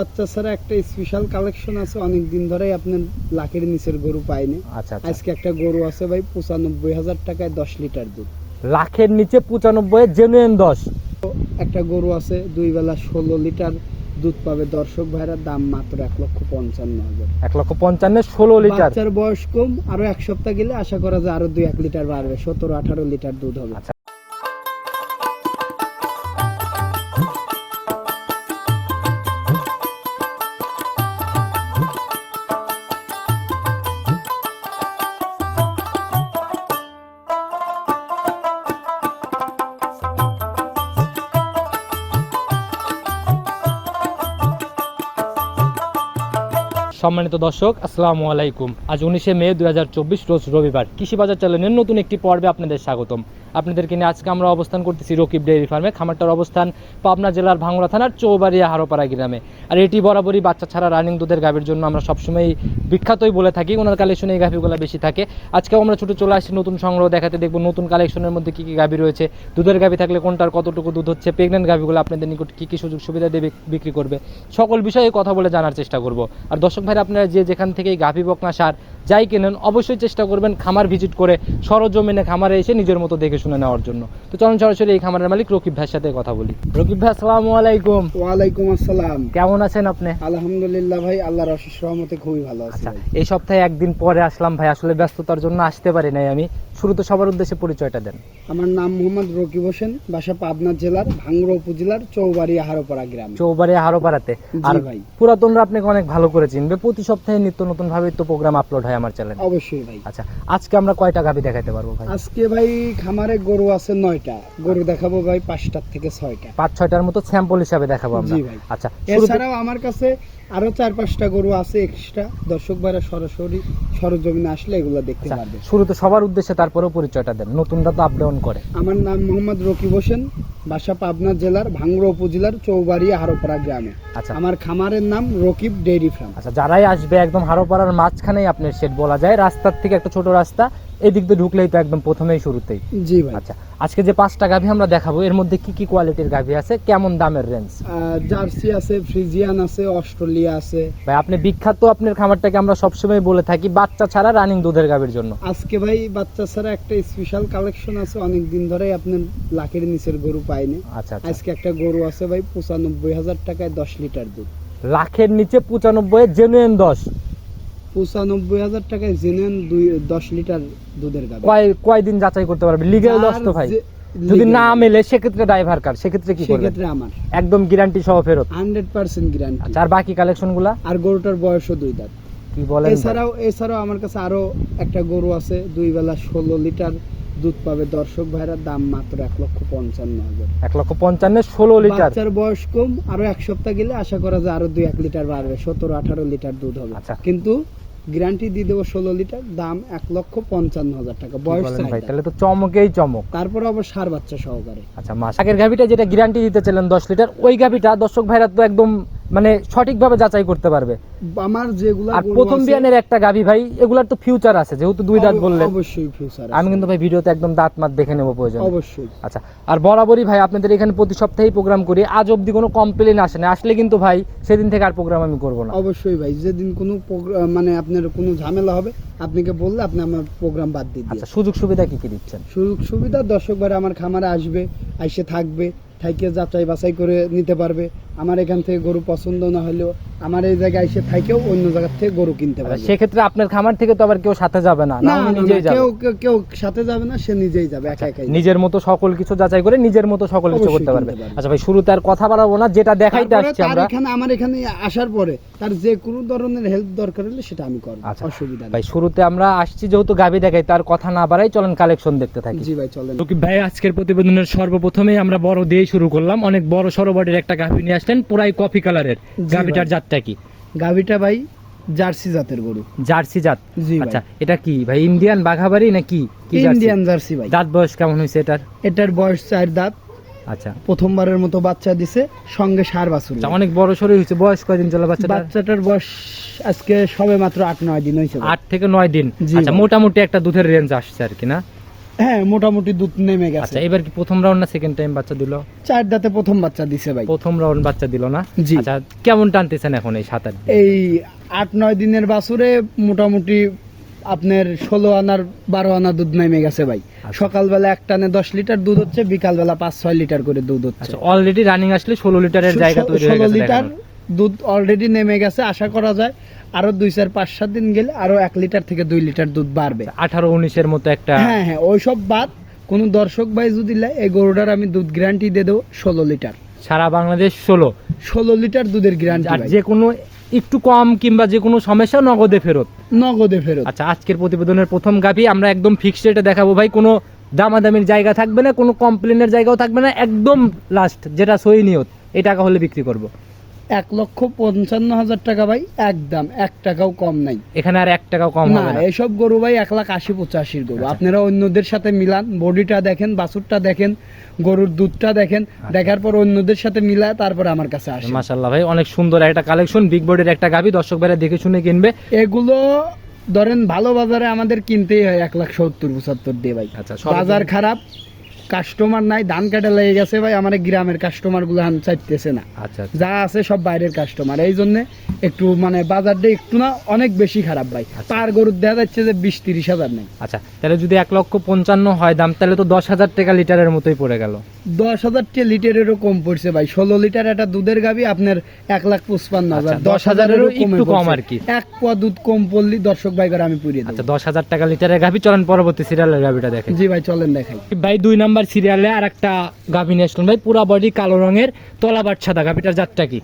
বাচ্চা ছাড়া একটা স্পেশাল কালেকশন আছে অনেক দিন ধরেই আপনার লাখের নিচের গরু পাইনি। আচ্ছা আচ্ছা। আজকে একটা গরু আছে ভাই পঁচানব্বই হাজার টাকায় দশ লিটার দুধ। লাখের নিচে পঁচানব্বই জেনুইন দশ। একটা গরু আছে দুই বেলা ষোলো লিটার দুধ পাবে। দর্শক ভাইরা দাম মাত্র এক লক্ষ পঞ্চান্ন হাজার। এক লক্ষ পঞ্চান্ন ষোলো লিটার। বাচ্চার বয়স কম আরও এক সপ্তাহ গেলে আশা করা যায় আরও দুই এক লিটার বাড়বে সতেরো আঠারো লিটার দুধ হবে। সম্মানিত দর্শক, আসসালামু আলাইকুম। আজ উনিশে মে দুই হাজার চব্বিশ, রোজ রবিবার। কৃষি বাজার চ্যানেলের নতুন একটি পর্বে আপনাদের স্বাগতম। আপনাদেরকে নিয়ে আজকে আমরা অবস্থান করতেছি রকিব ডেয়ারি ফার্মে। খামারটার অবস্থান পাবনা জেলার ভাঙ্গুড়া থানার চৌবাড়িয়া হারোপাড়া গ্রামে। আর এটি বরাবরই বাচ্চা ছাড়া রানিং দুধের গাভীর জন্য আমরা সবসময় বিখ্যাতই বলে থাকি। ওনার কালেকশনে এই গাভীগুলো বেশি থাকে। আজকেও আমরা ছুটে চলে আসছি নতুন সংগ্রহ দেখাতে। দেখব নতুন কালেকশনের মধ্যে কী কী গাভী রয়েছে। দুধের গাভী থাকলে কোনটার কতটুকু দুধ হচ্ছে। প্রেগনেন্ট গাভীগুলো আপনাদের নিকট কী কী সুযোগ সুবিধা দিয়ে বিক্রি করবে। সকল বিষয়ে কথা বলে জানার চেষ্টা করব। আর দর্শক ভাইরা, আপনারা যে যেখান থেকে গাভী বকনা সার যাই কেনেন অবশ্যই চেষ্টা করবেন খামার ভিজিট করে সরজমিনে খামারে এসে নিজের মতো দেখে শুনে নেওয়ার জন্য। তো চলুন সরাসরি এই খামারের মালিক রকিব ভাইয়ের সাথে কথা বলি। রকিব ভাই আসসালামু আলাইকুম। ওয়ালাইকুম আসসালাম। কেমন আছেন আপনি? আলহামদুলিল্লাহ ভাই আল্লাহর অশেষ রহমতে খুবই ভালো আছি আচ্ছা এই সপ্তাহে একদিন পরে আসলাম ভাই আসলে ব্যস্ততার জন্য আসতে পারি নাই আমি। শুরুতে সবার উদ্দেশ্যে পরিচয়টা দেন। আমার নাম মোহাম্মদ রকিব হোসেন বাসা পাবনা জেলার ভাঙ্গুড়া উপজেলার চৌবাড়ি হারোপাড়া গ্রাম। চৌবাড়ি হারোপাড়াতে। আর ভাই। পুরাতনরা আপনাকে অনেক ভালো করে চিনবে। প্রতি সপ্তাহে নিত্য নতুন ভাবে তো প্রোগ্রাম আপলোড হয়। আমার চ্যানেল অবশ্যই ভাই। আচ্ছা আজকে আমরা কয়টা গাভি দেখাতে পারব ভাই? আজকে ভাই খামারে গরু আছে নয়টা। গরু দেখাবো ভাই পাঁচটার থেকে ছয়টা। পাঁচ ছয়টার মতো স্যাম্পল হিসাবে দেখাবো আমরা। জি ভাই। আচ্ছা এছাড়াও আমার কাছে আরও চার পাঁচটা গরু আছে এক্সট্রা দর্শক ভাইরা সরাসরি সরজমিনে আসলে এগুলো দেখতে আচ্ছা, পারবে। শুরুতে সবার উদ্দেশ্যে তারপরেও পরিচয়টা দেন। নতুনরা তো আপ ডাউন করে। আমার নাম মোহাম্মদ রকিব হোসেন বাসা পাবনা জেলার ভাঙ্গুড়া উপজেলার চৌবাড়ি হারোপাড়া গ্রামে। আচ্ছা। আমার খামারের নাম রকিব ডেইরি ফার্ম। আচ্ছা যারাই আসবে একদম হারোপাড়ার মাঝখানেই আপনার শেড বলা যায়। রাস্তার থেকে একটা ছোট রাস্তা এদিক দিয়ে ঢুকলেই তো একদম প্রথমেই শুরুতেই। জি ভাই। আচ্ছা আজকে যে পাঁচটা গাভি আমরা দেখাবো এর মধ্যে কি কি কোয়ালিটির গাভি আছে কেমন দামের রেঞ্জ জার্সি আছে ফ্রিজিয়ান আছে অস্ট্রেলিয়া আছে। ভাই আপনি বিখ্যাত আপনার খামারটাকে আমরা সবসময় বলে থাকি বাচ্চা ছাড়া রানিং দুধের গাভির জন্য। আজকে ভাই বাচ্চা ছাড়া একটা স্পেশাল কালেকশন আছে অনেক দিন ধরেই আপনার লাখের নিচের গরু পাইনি। আচ্ছা আচ্ছা। আজকে একটা গরু আছে ভাই পঁচানব্বই হাজার টাকায় দশ লিটার দুধ। লাখের নিচে পঁচানব্বই জেনুইন দশ। পঁচানব্বই হাজার টাকায় দুই দশ লিটার দুধের গাড়ি কয় কয়দিন যাচাই করতে পারবে? লিগেল লস তো ভাই। যদি না মেলে সেক্ষেত্রে ড্রাইভার কার? সেক্ষেত্রে কি করবে? সেক্ষেত্রে আমার। একদম গ্যারান্টি সহ ফেরত? হান্ড্রেড পার্সেন্ট গ্যারান্টি আচ্ছা আর বাকি আর গরুটার বয়সও দুই দাঁত। কি বলেন এছাড়াও এছাড়াও আমার কাছে আরও একটা গরু আছে দুই বেলা ষোলো লিটার দুধ পাবে। দর্শক ভাইরা দাম মাত্র এক লক্ষ পঞ্চান্ন হাজার। এক লক্ষ পঞ্চান্ন ষোলো লিটার। বাচ্চার বয়স কম আরও এক সপ্তাহ গেলে আশা করা যায় আরও দুই এক লিটার বাড়বে। সতেরো আঠারো লিটার দুধ হবে। আচ্ছা। কিন্তু গ্যারান্টি দিয়ে দেবো ষোলো লিটার দাম এক লক্ষ পঞ্চান্ন হাজার টাকা। বয়স ভাই তাহলে তো চমকেই চমক। তারপরে আবার সার বাচ্চা সহকারে। আচ্ছা মাস আগের গাভিটা যেটা গ্যারান্টি দিতে চাইলেন দশ লিটার ওই গাভিটা দর্শক ভাইরা তো একদম মানে সঠিকভাবে যাচাই করতে পারবে। আমার যেগুলা আর প্রথম বিয়ানের একটা গাবি ভাই এগুলার তো ফিউচার আছে যেহেতু দুই দাঁত বললেন। অবশ্যই ফিউচার আমি কিন্তু ভাই ভিডিওতে একদম দাঁত মাত দেখে নেব প্রয়োজন। অবশ্যই। আচ্ছা আর বরাবরই ভাই আপনাদের এখানে প্রতি সপ্তাহেই প্রোগ্রাম করি আজ অবধি কোনো কমপ্লেন আসে না। আসলে কিন্তু ভাই সেদিন থেকে আর প্রোগ্রাম আমি করব না। অবশ্যই ভাই যেদিন কোনো মানে আপনার কোনো ঝামেলা হবে আপনাকে বললে আপনি আমার প্রোগ্রাম বাদ দিয়ে আচ্ছা সুযোগ সুবিধা কি কি দিচ্ছেন? সুযোগ সুবিধা দর্শক ভাইরা আমার খামারে আসবে এসে থাকবে থাইকে যাচাই বাছাই করে নিতে পারবে। আমার এখান থেকে গরু পছন্দ না হলেও আমার এই জায়গায় এসে থাকেও অন্য জায়গার থেকে গরু কিনতে আচ্ছা, পারবে। সেক্ষেত্রে আপনার খামার থেকে তো আবার কেউ সাথে যাবে না। নিজেই যাবে। কেউ কেউ- সাথে যাবে না সে নিজেই যাবে একা একাই নিজের মতো সকল কিছু যাচাই করে নিজের মতো সকল কিছু করতে পারবে। আচ্ছা ভাই শুরুতে আর কথা বাড়াবো না যেটা দেখাইতে আসছি আমরা। এখানে আমার এখানে আসার পরে তার যে কোনো ধরনের হেল্প দরকার হলে সেটা আমি করব আচ্ছা। অসুবিধা ভাই শুরুতে আমরা আসছি যেহেতু গাবি দেখাই তার কথা না বাড়াই চলেন কালেকশন দেখতে থাকি। জি ভাই চলেন। ভাই আজকের প্রতিবেদনের সর্বপ্রথমেই আমরা বড় দিয়েই শুরু করলাম। অনেক বড় সরোবরের একটা গাভি নিয়ে আসলেন পুরাই কফি কালারের। গাভিটার জাতটা কি? গাভিটা ভাই জার্সি জাতের গরু। জার্সি জাত? আচ্ছা এটা কি ভাই ইন্ডিয়ান বাঘাবাড়ি না কি ইন্ডিয়ান জার্সি ভাই। দাঁত বয়স কেমন হয়েছে এটার? এটার বয়স চার দাঁত। আচ্ছা। প্রথমবারের মতো বাচ্চা দিছে সঙ্গে সার বাছুর আচ্ছা, অনেক বড় সরই হয়েছে বয়স কয়দিন চলে বাচ্চাটা বাচ্চাটার বয়স আজকে সবে মাত্র আট নয় দিন হয়েছে। আট থেকে নয় দিন। আচ্ছা মোটামুটি একটা দুধের রেঞ্জ আসছে আর কি না? হ্যাঁ মোটামুটি দুধ নেমে গেছে। আচ্ছা এবার কি প্রথম রাউন্ড না সেকেন্ড টাইম বাচ্চা দিল? চার দাঁতে প্রথম বাচ্চা দিছে ভাই। প্রথম রাউন্ড বাচ্চা দিল না? জি। আচ্ছা কেমন টানতেছেন এখন এই সাত আট এই আট নয় দিনের বাছুরে মোটামুটি আপনার ষোলো আনার বারো আনা দুধ নেমে গেছে ভাই। আচ্ছা। সকালবেলা এক টানে দশ লিটার দুধ হচ্ছে বিকালবেলা পাঁচ ছয় লিটার করে দুধ হচ্ছে। আচ্ছা অলরেডি রানিং আসলে ষোলো লিটারের জায়গা তৈরি হয়ে ষোলো গেছে লিটার দুধ অলরেডি নেমে গেছে আশা করা যায়। আরও দুই চার পাঁচ সাত দিন গেলে আরও এক লিটার থেকে দুই লিটার দুধ বাড়বে। আঠারো উনিশের মতো একটা হ্যাঁ হ্যাঁ ওইসব বাদ কোন দর্শক ভাই যদি লাই এই গরুটার আমি দুধ গ্যারান্টি দিয়ে দেবো ষোলো লিটার। সারা বাংলাদেশ ষোলো। ষোলো লিটার দুধের গ্যারান্টি আর যে কোনো একটু কম কিংবা যে কোনো সমস্যা নগদে ফেরত। নগদে ফেরত। আচ্ছা আজকের প্রতিবেদনের প্রথম গাভি আমরা একদম ফিক্সড রেটে দেখাবো ভাই। কোনো দামাদামির জায়গা থাকবে না কোনো কমপ্লেনের জায়গাও থাকবে না একদম লাস্ট যেটা সই নিয়ত এই টাকা হলে বিক্রি করব। এক লক্ষ পঞ্চান্ন হাজার টাকা ভাই একদম এক টাকাও কম নাই। এখানে আর এক টাকাও কম না এসব গরু ভাই এক লাখ আশি পঁচাশির গরু। আচ্ছা। আপনারা অন্যদের সাথে মিলান বডিটা দেখেন বাছুরটা দেখেন গরুর দুধটা দেখেন আচ্ছা। দেখার পর অন্যদের সাথে মিলায় তারপরে আমার কাছে আসে। মাশাল্লাহ ভাই অনেক সুন্দর একটা কালেকশন বিগ বডির একটা গাভি দর্শক ভাইরা দেখে শুনে কিনবে। এগুলো ধরেন ভালো বাজারে আমাদের কিনতেই হয় এক লাখ সত্তর পঁচাত্তর দিয়ে ভাই। আচ্ছা বাজার খারাপ কাস্টমার নাই ধান কাটা লেগে গেছে ভাই আমার গ্রামের কাস্টমারগুলো হান চাইতেছে না। আচ্ছা আচ্ছা। যা আছে সব বাইরের কাস্টমার এই জন্য একটু মানে বাজারটা একটু না অনেক বেশি খারাপ ভাই। আচ্ছা। পার গরুর দেখা যাচ্ছে যে বিশ তিরিশ হাজার নেই। আচ্ছা তাহলে যদি এক লক্ষ পঞ্চান্ন হয় দাম তাহলে তো দশ হাজার টাকা লিটারের মতোই পড়ে গেল। দশ হাজার টি লিটারেরও কম পড়ছে ভাই। ষোলো লিটার একটা দুধের গাবি আপনার এক লাখ পঁচপান্ন হাজার। আচ্ছা, দশ হাজারেরও একটু কম আর কি। এক পোয়া দুধ কম পড়লি দর্শক ভাই করে আমি পুড়িয়ে আচ্ছা দশ হাজার টাকা লিটারের গাভি চলেন পরবর্তী সিরিয়ালের গাভিটা দেখেন। জি ভাই চলেন দেখাই। ভাই দুই নাম্বার সিরিয়ালে আর একটা গাভি নিয়ে আসলেন। ভাই পুরা বডি কালো রঙের তলাবাট সাদা গাভিটার জাতটা কি?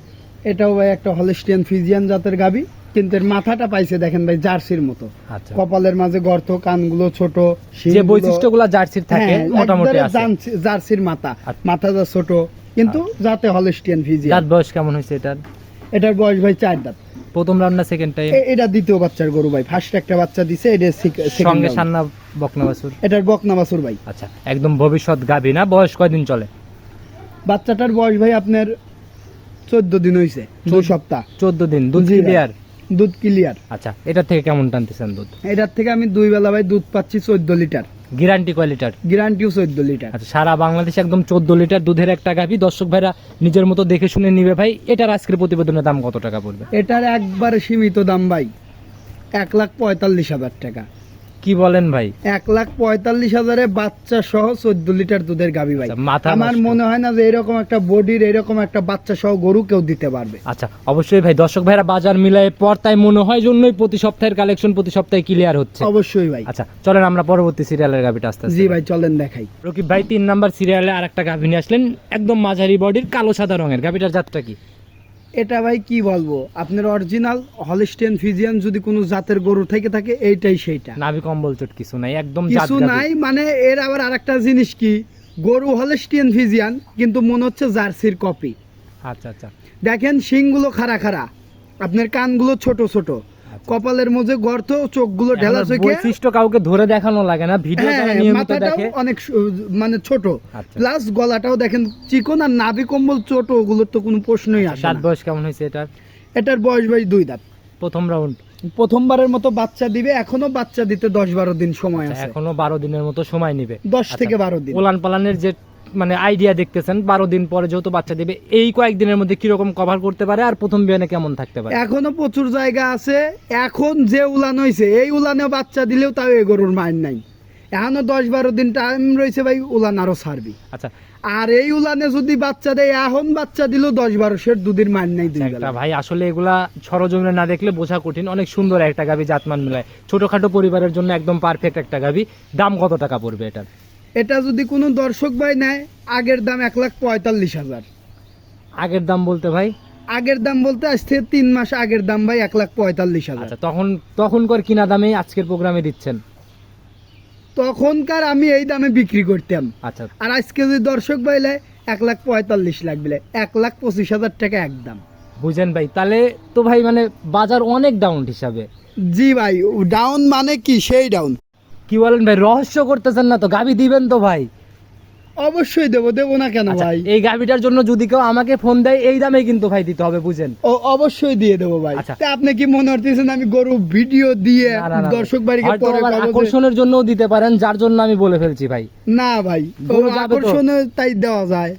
এটাও ভাই একটা হলিস্টিয়ান ফিজিয়ান জাতের গাবি কিন্তু এর মাথাটা পাইছে দেখেন ভাই জার্সির মতো। আচ্ছা। কপালের মাঝে গর্ত কানগুলো ছোট যে বৈশিষ্ট্যগুলো জার্সির থাকে হ্যাঁ, মোটামুটি আছে। জার্সির মাথা। আচ্ছা। মাথাটা ছোট কিন্তু যাতে হলিস্টিয়ান ফিজিয়ান দাঁত বয়স কেমন হয়েছে এটার? এটার বয়স ভাই চার দাঁত। প্রথম রান্না সেকেন্ড টাইম এটা দ্বিতীয় বাচ্চার গরু ভাই। ফার্স্ট একটা বাচ্চা দিছে এটা সঙ্গে সান্না বকনা বাছুর। এটার বকনা বাছুর ভাই। আচ্ছা একদম ভবিষ্যৎ গাভি না? বয়স কয়দিন চলে? বাচ্চাটার বয়স ভাই আপনার চোদ্দ দিন হয়েছে দুই সপ্তাহ। চোদ্দ দিন? দুধ। ক্লিয়ার দুধ ক্লিয়ার আচ্ছা এটার থেকে কেমন টানতেছেন দুধ? এটার থেকে আমি দুই বেলা ভাই দুধ পাচ্ছি চোদ্দ লিটার। গ্যারান্টি কয় লিটার গ্যারান্টিও চোদ্দ লিটার। আচ্ছা সারা বাংলাদেশে একদম চোদ্দ লিটার দুধের একটা গাভি। দর্শক ভাইরা নিজের মতো দেখে শুনে নিবে ভাই এটার আজকের প্রতিবেদনের দাম কত টাকা পড়বে? এটার একবারে সীমিত দাম ভাই এক লাখ পঁয়তাল্লিশ হাজার টাকা। কি বলেন ভাই? এক লাখ পঁয়তাল্লিশ হাজারে বাচ্চা সহ চোদ্দ লিটার দুধের গাবি ভাই। আচ্ছা, আমার মনে হয় না যে এরকম একটা বডির এরকম একটা বাচ্চা সহ গরু কেউ দিতে পারবে। আচ্ছা অবশ্যই ভাই দর্শক ভাইরা বাজার মিলায় পর তাই মনে হয় জন্যই প্রতি সপ্তাহের কালেকশন প্রতি সপ্তাহে ক্লিয়ার হচ্ছে। অবশ্যই ভাই। আচ্ছা চলেন আমরা পরবর্তী সিরিয়ালের গাভিটা আসতে জি ভাই চলেন দেখাই। রকিব ভাই তিন নাম্বার সিরিয়ালে আর একটা গাভি নিয়ে আসলেন একদম মাঝারি বডির কালো সাদা রঙের। গাভিটার জাতটা কি? এটা ভাই কি বলব? আপনার অরিজিনাল হলিস্টেন ফিজিয়ান যদি কোনো জাতের গরু থেকে থাকে এইটাই সেইটা। নাভি কম্বল চট কিছু নাই একদম কিছু নাই মানে এর আবার আরেকটা জিনিস কি? গরু হলিস্টেন ফিজিয়ান কিন্তু মনে হচ্ছে জার্সির কপি আচ্ছা আচ্ছা। দেখেন শিংগুলো খাড়া খাড়া। আপনার কানগুলো ছোট ছোট। কপালের মধ্যে গর্ত চোখগুলো ঢেলা এখন চোখে। বৈশিষ্ট্য কাউকে ধরে দেখানো লাগে না ভিডিও হ্যাঁ, হ্যাঁ, নিয়মিত দেখে। অনেক মানে ছোট। আচ্ছা। প্লাস গলাটাও দেখেন চিকন আর নাভি কম্বল ছোট ওগুলোর তো কোনো প্রশ্নই আসে সাত বয়স কেমন হয়েছে এটার? এটার বয়স ভাই দুই দাঁত। প্রথম রাউন্ড প্রথমবারের মতো বাচ্চা দিবে এখনও বাচ্চা দিতে দশ বারো দিন সময় আছে। এখনও বারো দিনের মতো সময় নিবে। দশ আচ্ছা। থেকে বারো দিন। ওলান পালানের যে মানে আইডিয়া দেখতেছেন বারো দিন পরে যেহেতু বাচ্চা দিবে এই কয়েকদিনের মধ্যে কীরকম কভার করতে পারে আর প্রথম বিয়ানে কেমন থাকতে পারে? এখনও প্রচুর জায়গা আছে এখন যে উলান হয়েছে এই উলানে বাচ্চা দিলেও তাও এই গরুর মায়ের নাই। এখনও দশ বারো দিন টাইম রয়েছে ভাই উলান আরও ছাড়বি। আচ্ছা। আর এই উলানে যদি বাচ্চা দেয় এখন বাচ্চা দিল দশ বারো সের দুধের মায়ের নাই দুই ভাই আসলে এগুলা সরজমিনে না দেখলে বোঝা কঠিন। অনেক সুন্দর একটা গাভি জাতমান মিলায়। ছোটখাটো পরিবারের জন্য একদম পারফেক্ট একটা গাভি। দাম কত টাকা পড়বে এটার? এটা যদি কোনো দর্শক ভাই নেয় আগের দাম এক লাখ পঁয়তাল্লিশ হাজার। আগের দাম বলতে ভাই? আগের দাম বলতে আজ থেকে তিন মাস আগের দাম ভাই এক লাখ পঁয়তাল্লিশ হাজার। আচ্ছা তখন তখনকার কিনা দামে আজকের প্রোগ্রামে দিচ্ছেন? তখনকার আমি এই দামে বিক্রি করতাম। আচ্ছা। আর আজকে যদি দর্শক ভাই বাইলে এক লাখ পঁয়তাল্লিশ লাগবে। এক লাখ পঁচিশ হাজার টাকা একদম বুঝেন ভাই তাহলে তো ভাই মানে বাজার অনেক ডাউন হিসাবে। জি ভাই ডাউন মানে কি? সেই ডাউন কি বলেন ভাই রহস্য করতেছেন না তো গাবি দিবেন তো ভাই। অবশ্যই দেবো দেবো না কেন আচ্ছা, ভাই? এই গাভিটার জন্য যদি কেউ আমাকে ফোন দেয় এই দামে কিন্তু ভাই দিতে হবে বুঝেন। ও অবশ্যই দিয়ে দেবো ভাই। আচ্ছা। তা আপনি কি মনে করতেছেন আমি গরু ভিডিও দিয়ে। দর্শক বাড়িকে পরে আকর্ষণের জন্যও দিতে পারেন যার জন্য আমি বলে ফেলছি ভাই। না ভাই আকর্ষণে তাই দেওয়া যায়।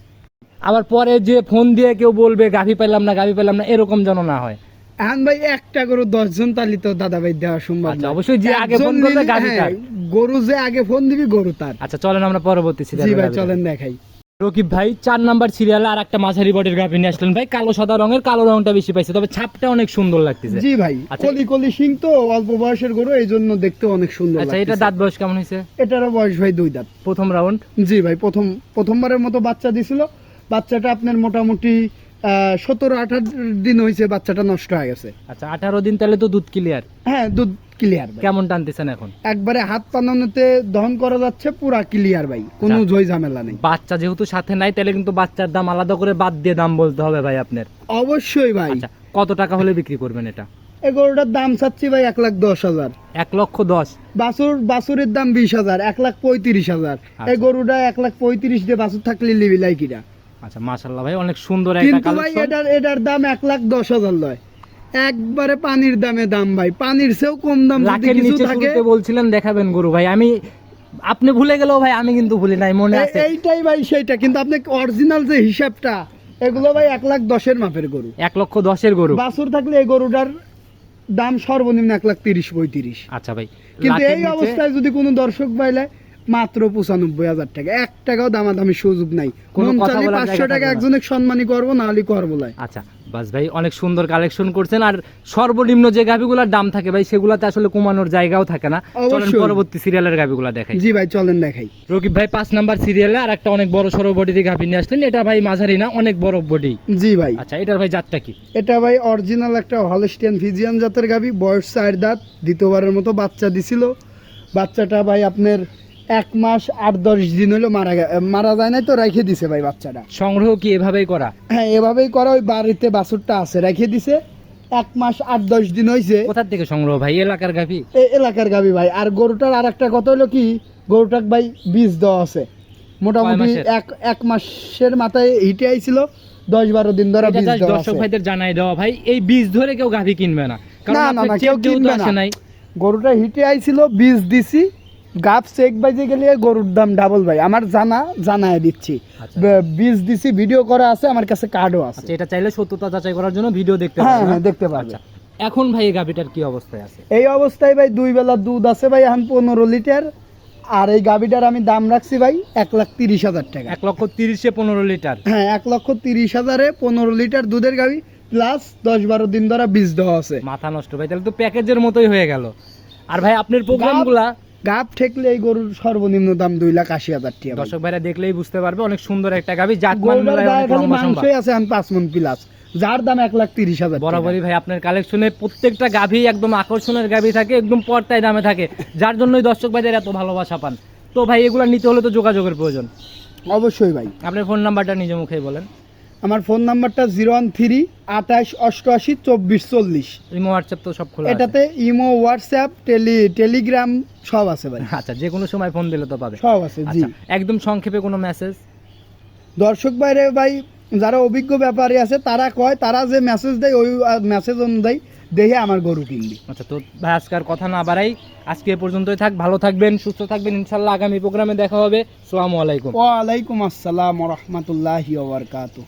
আবার পরে যে ফোন দিয়ে কেউ বলবে গাভি পেলাম না গাভি পেলাম না এরকম যেন না হয়। এখন ভাই একটা গরু দশজন তালি তো দাদা ভাই দেওয়া সম্ভব আচ্ছা, অবশ্যই যে আগে ফোন করবে হ্যাঁ, তার। গরু যে আগে ফোন দিবি গরু তার। আচ্ছা চলেন আমরা পরবর্তী জি ভাই চলেন দেখাই। রকিব ভাই চার নাম্বার সিরিয়ালে আর একটা মাঝারি বডির গাভি নিয়ে আসলেন ভাই। কালো সাদা রঙের কালো রংটা বেশি পাইছে তবে ছাপটা অনেক সুন্দর লাগতেছে। জি ভাই আচ্ছা। কলি কলি সিং তো অল্প বয়সের গরু এই জন্য দেখতে অনেক সুন্দর আচ্ছা এটা দাঁত বয়স কেমন হয়েছে? এটারও বয়স ভাই দুই দাঁত। প্রথম রাউন্ড জি ভাই প্রথম প্রথমবারের মতো বাচ্চা দিছিল। বাচ্চাটা আপনার মোটামুটি সতেরো আঠারো দিন হয়েছে বাচ্চাটা নষ্ট হয়ে গেছে। আচ্ছা আঠারো দিন তাহলে তো দুধ ক্লিয়ার হ্যাঁ দুধ ক্লিয়ার কেমন টানতেছেন এখন? একবারে হাত পানানোতে দহন করা যাচ্ছে পুরা ক্লিয়ার ভাই। কোনো আচ্ছা। ঝই ঝামেলা নেই। বাচ্চা যেহেতু সাথে নাই তাহলে কিন্তু বাচ্চার দাম আলাদা করে বাদ দিয়ে দাম বলতে হবে ভাই আপনার। অবশ্যই ভাই। আচ্ছা কত টাকা হলে বিক্রি করবেন এটা? এই গরুটার দাম চাচ্ছি ভাই এক লাখ দশ হাজার। এক লক্ষ দশ। বাছুর বাছুরের দাম বিশ হাজার এক লাখ পঁয়ত্রিশ হাজার। এই আচ্ছা। গরুটা এক লাখ পঁয়ত্রিশ দিয়ে বাছুর থাকলে লিবি লাইকিরা আচ্ছা মাশাল্লাহ ভাই অনেক সুন্দর একটা কিন্তু ভাই এটার এটার দাম এক লাখ দশ হাজার লয়। একবারে পানির দামে দাম ভাই পানির চেয়েও কম দাম যদি কিছু থাকে বলছিলেন দেখাবেন গরু ভাই। আমি আপনি ভুলে গেলেও ভাই আমি কিন্তু ভুলি নাই মনে আছে। এইটাই ভাই সেইটা। কিন্তু আপনি অরিজিনাল যে হিসাবটা এগুলো ভাই এক লাখ দশের মাপের গরু। এক লক্ষ দশের গরু। বাছুর থাকলে এই গরুটার দাম সর্বনিম্ন এক লাখ তিরিশ পঁয়ত্রিশ। আচ্ছা ভাই কিন্তু এই অবস্থায় যদি কোনো দর্শক পাইলে মাত্র পঁচানব্বই হাজার টাকা। এক টাকাও দামাদামি সুযোগ নাই। পাঁচশো টাকা থাকবে না। একজনের সম্মানী করব না হলে করব আচ্ছা বাস ভাই অনেক সুন্দর কালেকশন করছেন। আর সর্বনিম্ন যে গাভিগুলোর দাম থাকে ভাই সেগুলাতে আসলে কমানোর জায়গাও থাকে না। চলেন। পরবর্তী সিরিয়ালের গাভিগুলো দেখাই। জি ভাই চলেন দেখাই। রকিব ভাই পাঁচ নাম্বার সিরিয়ালে আর একটা অনেক বড় সড়ো বডি দিয়ে গাভি নিয়ে আসলেন। এটা ভাই মাঝারি না অনেক বড় বডি জি ভাই। আচ্ছা এটার ভাই জাতটা কি? এটা ভাই অরিজিনাল একটা হলস্টিয়ান ফিজিয়ান জাতের গাবি বয়স চার দাঁত দ্বিতীয়বারের মতো বাচ্চা দিছিল। বাচ্চাটা ভাই আপনার এক মাস আট দশ দিন হলো মারা মারা যায় নাই তো রেখে দিছে ভাই বাচ্চাটা। সংগ্রহ কি এভাবেই করা? হ্যাঁ এভাবেই করা ওই বাড়িতে বাছুরটা আছে রেখে দিছে। এক মাস আট দশ দিন হয়েছে কোথার থেকে সংগ্রহ ভাই? এলাকার গাভি? এলাকার গাবি ভাই। আর গরুটার আর একটা কথা হলো কি গরুটার ভাই বীজ দেওয়া আছে। মোটামুটি এক এক মাসের মাথায় হিটে আইছিল দশ বারো দিন ধরে বীজ দেওয়া দর্শক ভাইদের জানাই দেওয়া ভাই এই বীজ ধরে কেউ গাভি কিনবে না। না, না, কেউ কিনবে না। গরুটা হিটে আইছিল বীজ দিছি গাপ চেক বাজে গেলে গরুর দাম ডাবল ভাই। আমার জানা জানায় দিচ্ছি। আচ্ছা। বীজ দিছি ভিডিও করা আছে আমার কাছে কার্ডও আছে। আচ্ছা এটা চাইলে সত্যতা যাচাই করার জন্য ভিডিও দেখতে হ্যাঁ হ্যাঁ দেখতে আচ্ছা এখন ভাই এই গাভিটার কি অবস্থায় আছে? এই অবস্থায় ভাই দুই বেলা দুধ আছে ভাই এখন পনেরো লিটার। আর এই গাভিটার আমি দাম রাখছি ভাই এক লাখ তিরিশ হাজার টাকা। এক লক্ষ তিরিশে পনেরো লিটার। হ্যাঁ এক লক্ষ তিরিশ হাজারে পনেরো লিটার দুধের গাভি প্লাস দশ বারো দিন ধরে বীজ দেওয়া আছে। মাথা নষ্ট ভাই তাহলে তো প্যাকেজের মতোই হয়ে গেল। আর ভাই আপনার প্রোগ্রামগুলা গাপ ঠেকলে এই গরুর সর্বনিম্ন দাম দুই লাখ আশি হাজার টাকা। দর্শক ভাইরা দেখলেই বুঝতে পারবে অনেক সুন্দর একটা জাত সম্ভব। মাংসই আছে আমি পাঁচ মন প্লাস যার দাম এক লাখ তিরিশ হাজার বরাবরই ভাই আপনার কালেকশনে প্রত্যেকটা গাভি একদম আকর্ষণের গাভি থাকে একদম পর্তায় দামে থাকে। যার জন্যই দর্শক ভাইদের এত ভালোবাসা পান। তো ভাই এগুলো নিতে হলে তো যোগাযোগের প্রয়োজন। অবশ্যই ভাই। আপনার ফোন নাম্বারটা নিজে মুখেই বলেন। আমার ফোন নাম্বারটা জিরো ওয়ান থ্রি আঠাশ অষ্টআশি চব্বিশ চল্লিশ। ইমো হোয়াটসঅ্যাপ তো সব খোলা এটাতে ইমো হোয়াটসঅ্যাপ টেলি টেলিগ্রাম সব আছে ভাই। আচ্ছা যে কোনো সময় ফোন দিলে তো পাবে। সব আছে জি। আচ্ছা একদম সংক্ষেপে কোনো মেসেজ দর্শক বাইরে ভাই যারা অভিজ্ঞ ব্যাপারী আছে তারা কয় তারা যে মেসেজ দেয় ওই মেসেজ অনুযায়ী দেখে আমার গরু কিনবি। আচ্ছা তো ভাই আজকে আর কথা না বাড়াই। আজকে এ পর্যন্তই থাক ভালো থাকবেন সুস্থ থাকবেন ইনশাল্লাহ আগামী প্রোগ্রামে দেখা হবে। আসসালামু আলাইকুম। ওয়ালাইকুম আসসালাম রহমতুল্লাহি ওবরকাতুহ